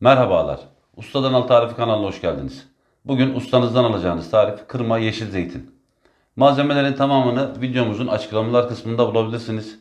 Merhabalar. Ustadan Al Tarifi kanalına hoş geldiniz. Bugün ustanızdan alacağınız tarif kırma yeşil zeytin. Malzemelerin tamamını videomuzun açıklamalar kısmında bulabilirsiniz.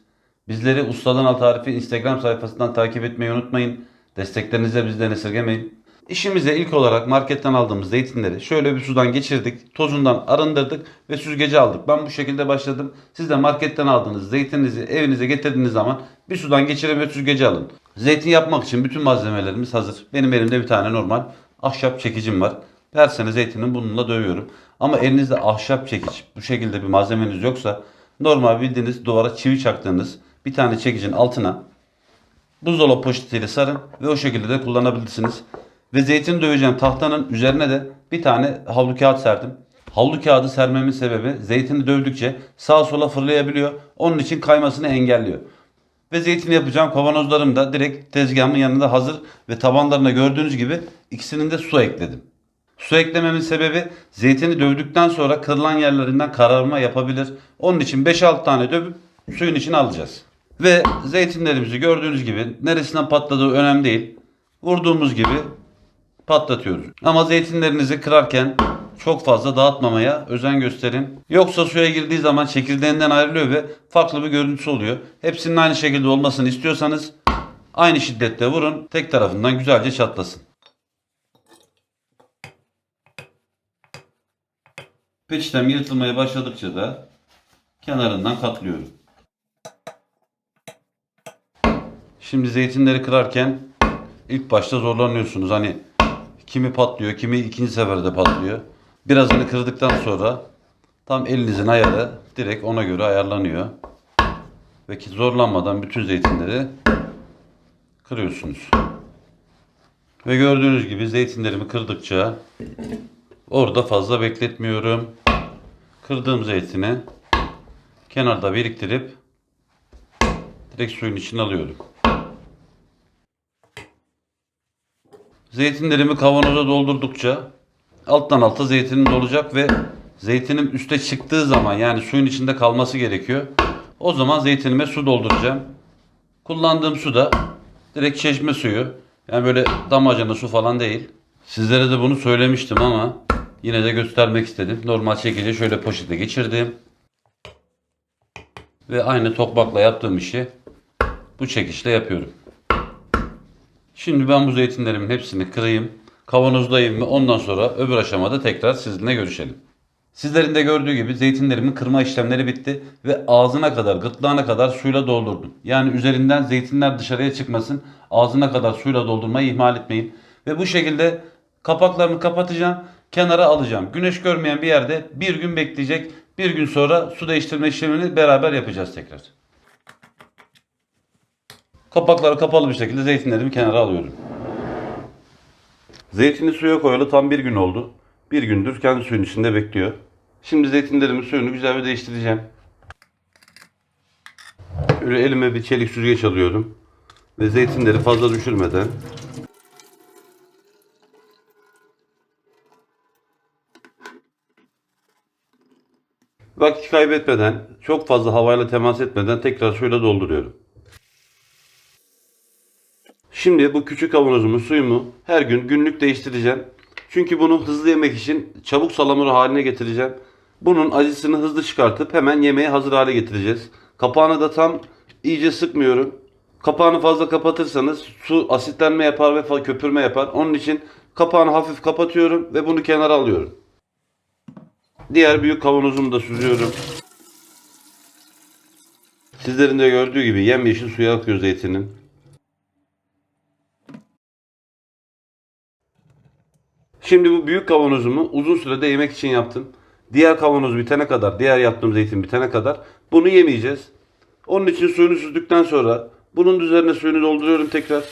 Bizleri Ustadan Al Tarifi Instagram sayfasından takip etmeyi unutmayın. Desteklerinizi de bizden esirgemeyin. İşimize ilk olarak marketten aldığımız zeytinleri şöyle bir sudan geçirdik, tozundan arındırdık ve süzgece aldık. Ben bu şekilde başladım. Siz de marketten aldığınız zeytininizi evinize getirdiğiniz zaman bir sudan geçirin ve süzgece alın. Zeytin yapmak için bütün malzemelerimiz hazır. Benim elimde bir tane normal ahşap çekicim var. Her sene zeytinin bununla dövüyorum. Ama elinizde ahşap çekiç bu şekilde bir malzemeniz yoksa normal bildiğiniz duvara çivi çaktığınız bir tane çekicin altına buzdolabı poşetiyle sarın ve o şekilde de kullanabilirsiniz. Ve zeytin döveceğim tahtanın üzerine de bir tane havlu kağıt serdim. Havlu kağıdı sermemin sebebi zeytini dövdükçe sağa sola fırlayabiliyor. Onun için kaymasını engelliyor. Ve zeytini yapacağım kavanozlarım da direkt tezgahımın yanında hazır ve tabanlarına gördüğünüz gibi ikisinin de su ekledim. Su eklememin sebebi zeytini dövdükten sonra kırılan yerlerinden kararma yapabilir. Onun için 5-6 tane dövüp suyun içine alacağız. Ve zeytinlerimizi gördüğünüz gibi neresinden patladığı önemli değil. Vurduğumuz gibi patlatıyoruz. Ama zeytinlerinizi kırarken çok fazla dağıtmamaya özen gösterin. Yoksa suya girdiği zaman çekirdeğinden ayrılıyor ve farklı bir görüntüsü oluyor. Hepsinin aynı şekilde olmasını istiyorsanız aynı şiddette vurun. Tek tarafından güzelce çatlasın. Peçetem yırtılmaya başladıkça da kenarından katlıyorum. Şimdi zeytinleri kırarken ilk başta zorlanıyorsunuz. Hani kimi patlıyor, kimi ikinci seferde patlıyor. Birazını kırdıktan sonra tam elinizin ayarı direkt ona göre ayarlanıyor. Ve ki zorlanmadan bütün zeytinleri kırıyorsunuz. Ve gördüğünüz gibi zeytinlerimi kırdıkça orada fazla bekletmiyorum. Kırdığım zeytini kenarda biriktirip direkt suyun içine alıyorum. Zeytinlerimi kavanoza doldurdukça alttan alta zeytinim dolacak ve zeytinim üste çıktığı zaman yani suyun içinde kalması gerekiyor. O zaman zeytinime su dolduracağım. Kullandığım su da direkt çeşme suyu. Yani böyle damacana su falan değil. Sizlere de bunu söylemiştim ama yine de göstermek istedim. Normal şekilde şöyle poşete geçirdim. Ve aynı tokmakla yaptığım işi bu çekişle yapıyorum. Şimdi ben bu zeytinlerimin hepsini kırayım, kavanozdayım ve ondan sonra öbür aşamada tekrar sizinle görüşelim. Sizlerin de gördüğü gibi zeytinlerimin kırma işlemleri bitti ve ağzına kadar, gırtlağına kadar suyla doldurdum. Yani üzerinden zeytinler dışarıya çıkmasın, ağzına kadar suyla doldurmayı ihmal etmeyin. Ve bu şekilde kapaklarını kapatacağım, kenara alacağım. Güneş görmeyen bir yerde bir gün bekleyecek. Bir gün sonra su değiştirme işlemini beraber yapacağız tekrar. Kapakları kapalı bir şekilde zeytinlerimi kenara alıyorum. Zeytini suya koyalı tam bir gün oldu. Bir gündür kendi suyun içinde bekliyor. Şimdi zeytinlerimin suyunu güzel bir değiştireceğim. Şöyle elime bir çelik süzgeç alıyorum. Ve zeytinleri fazla düşürmeden vakit kaybetmeden, çok fazla havayla temas etmeden tekrar suyla dolduruyorum. Şimdi bu küçük kavanozumun suyumu her gün günlük değiştireceğim. Çünkü bunu hızlı yemek için çabuk salamura haline getireceğim. Bunun acısını hızlı çıkartıp hemen yemeğe hazır hale getireceğiz. Kapağını da tam iyice sıkmıyorum. Kapağını fazla kapatırsanız su asitlenme yapar ve köpürme yapar. Onun için kapağını hafif kapatıyorum ve bunu kenara alıyorum. Diğer büyük kavanozumu da süzüyorum. Sizlerin de gördüğü gibi yemyeşil suya akıyor zeytinin. Şimdi bu büyük kavanozumu uzun sürede yemek için yaptım. Diğer kavanoz bitene kadar, diğer yaptığım zeytin bitene kadar bunu yemeyeceğiz. Onun için suyunu süzdükten sonra bunun üzerine suyunu dolduruyorum tekrar.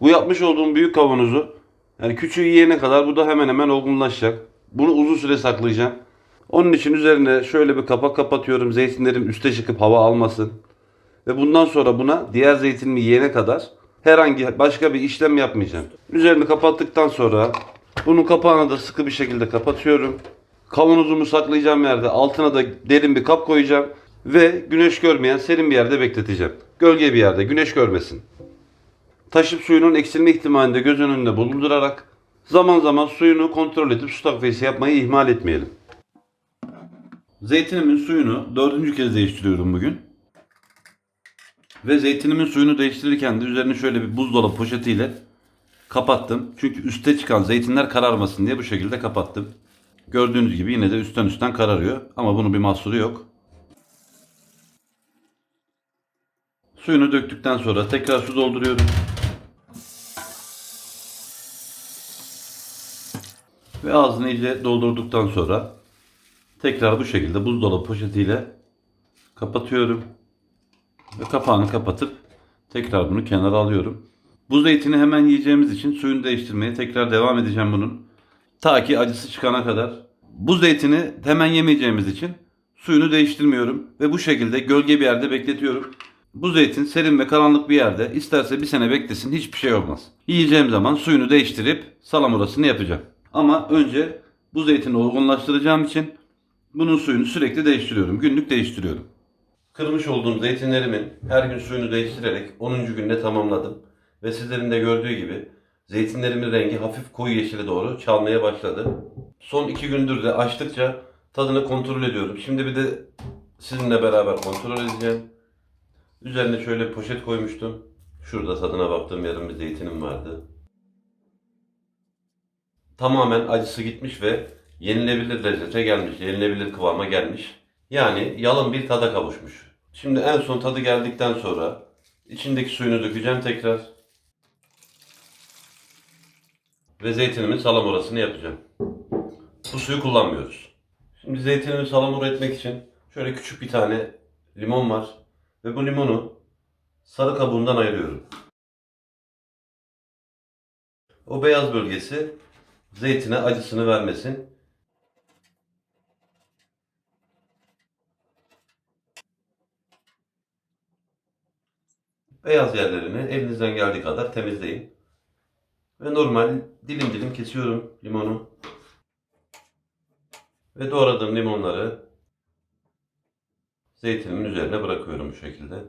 Bu yapmış olduğum büyük kavanozu yani küçüğü yiyene kadar bu da hemen hemen olgunlaşacak. Bunu uzun süre saklayacağım. Onun için üzerine şöyle bir kapak kapatıyorum. Zeytinlerim üste çıkıp hava almasın. Ve bundan sonra buna diğer zeytinimi yiyene kadar herhangi başka bir işlem yapmayacağım. Üzerini kapattıktan sonra bunun kapağını da sıkı bir şekilde kapatıyorum. Kavanozumu saklayacağım yerde altına da derin bir kap koyacağım. Ve güneş görmeyen serin bir yerde bekleteceğim. Gölge bir yerde, güneş görmesin. Taşıp suyunun eksilme ihtimalini de göz önünde bulundurarak zaman zaman suyunu kontrol edip su takviyesi yapmayı ihmal etmeyelim. Zeytinimin suyunu dördüncü kez değiştiriyorum bugün. Ve zeytinimin suyunu değiştirirken de üzerine şöyle bir buzdolabı poşetiyle kapattım. Çünkü üste çıkan zeytinler kararmasın diye bu şekilde kapattım. Gördüğünüz gibi yine de üstten üstten kararıyor. Ama bunun bir mahsuru yok. Suyunu döktükten sonra tekrar su dolduruyorum. Ve ağzını iyice doldurduktan sonra tekrar bu şekilde buzdolabı poşetiyle kapatıyorum. Ve kapağını kapatıp tekrar bunu kenara alıyorum. Bu zeytini hemen yiyeceğimiz için suyunu değiştirmeye tekrar devam edeceğim bunun. Ta ki acısı çıkana kadar. Bu zeytini hemen yemeyeceğimiz için suyunu değiştirmiyorum ve bu şekilde gölge bir yerde bekletiyorum. Bu zeytin serin ve karanlık bir yerde isterse bir sene beklesin hiçbir şey olmaz. Yiyeceğim zaman suyunu değiştirip salamurasını yapacağım. Ama önce bu zeytini olgunlaştıracağım için bunun suyunu sürekli değiştiriyorum. Günlük değiştiriyorum. Kırmış olduğum zeytinlerimin her gün suyunu değiştirerek 10. günde tamamladım. Ve sizlerin de gördüğü gibi zeytinlerimin rengi hafif koyu yeşile doğru çalmaya başladı. Son 2 gündür de açtıkça tadını kontrol ediyorum. Şimdi bir de sizinle beraber kontrol edeceğim. Üzerine şöyle poşet koymuştum. Şurada tadına baktığım yarım bir zeytinim vardı. Tamamen acısı gitmiş ve yenilebilir lezzete gelmiş, yenilebilir kıvama gelmiş. Yani yalın bir tada kavuşmuş. Şimdi en son tadı geldikten sonra içindeki suyunu dökeceğim tekrar. Ve zeytinimin salamurasını yapacağım. Bu suyu kullanmıyoruz. Şimdi zeytinimi salamura etmek için şöyle küçük bir tane limon var. Ve bu limonu sarı kabuğundan ayırıyorum. O beyaz bölgesi zeytine acısını vermesin. Beyaz yerlerini elinizden geldiği kadar temizleyin. Ve normal dilim dilim kesiyorum limonu. Ve doğradığım limonları zeytinimin üzerine bırakıyorum bu şekilde.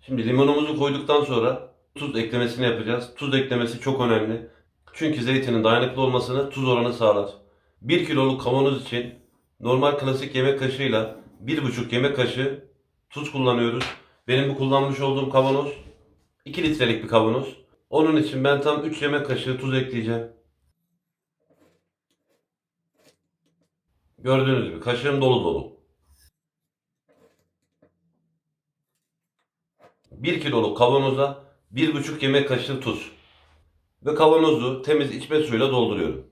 Şimdi limonumuzu koyduktan sonra tuz eklemesini yapacağız. Tuz eklemesi çok önemli. Çünkü zeytinin dayanıklı olmasını tuz oranı sağlar. 1 kiloluk kavanoz için normal klasik yemek kaşığıyla 1,5 yemek kaşığı tuz kullanıyoruz. Benim bu kullanmış olduğum kavanoz 2 litrelik bir kavanoz. Onun için ben tam 3 yemek kaşığı tuz ekleyeceğim. Gördüğünüz gibi kaşığım dolu dolu. 1 kiloluk kavanoza 1,5 yemek kaşığı tuz. Ve kavanozu temiz içme suyuyla dolduruyorum.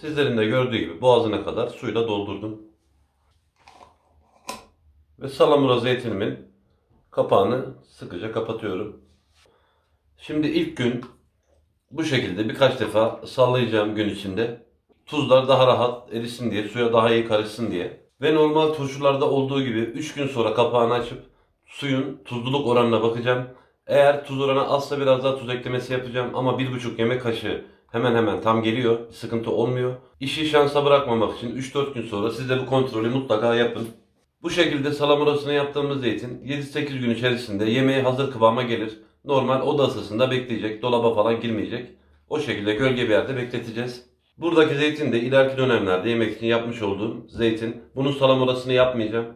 Sizlerin de gördüğü gibi boğazına kadar suyla doldurdum. Ve salamura zeytinimin kapağını sıkıca kapatıyorum. Şimdi ilk gün bu şekilde birkaç defa sallayacağım gün içinde. Tuzlar daha rahat erisin diye, suya daha iyi karışsın diye. Ve normal turşularda olduğu gibi 3 gün sonra kapağını açıp suyun tuzluluk oranına bakacağım. Eğer tuz oranı azsa biraz daha tuz eklemesi yapacağım ama 1,5 yemek kaşığı hemen hemen tam geliyor. Sıkıntı olmuyor. İşi şansa bırakmamak için 3-4 gün sonra siz de bu kontrolü mutlaka yapın. Bu şekilde salamurasını yaptığımız zeytin 7-8 gün içerisinde yemeğe hazır kıvama gelir. Normal oda ısısında bekleyecek, dolaba falan girmeyecek. O şekilde gölge bir yerde bekleteceğiz. Buradaki zeytin de ileriki dönemlerde yemek için yapmış olduğum zeytin. Bunun salamurasını yapmayacağım.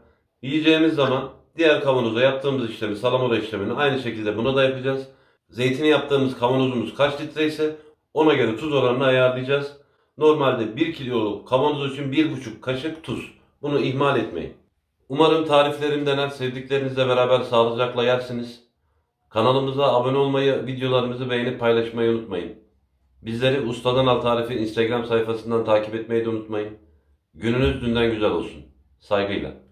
Yiyeceğimiz zaman diğer kavanoza yaptığımız işlemi, salamura işlemini aynı şekilde buna da yapacağız. Zeytini yaptığımız kavanozumuz kaç litre ise ona göre tuz oranını ayarlayacağız. Normalde 1 kiloluk kavanoz için 1,5 kaşık tuz. Bunu ihmal etmeyin. Umarım tariflerimi dener, sevdiklerinizle beraber sağlıcakla yersiniz. Kanalımıza abone olmayı, videolarımızı beğenip paylaşmayı unutmayın. Bizleri Ustadan Al Tarifi Instagram sayfasından takip etmeyi de unutmayın. Gününüz dünden güzel olsun. Saygıyla.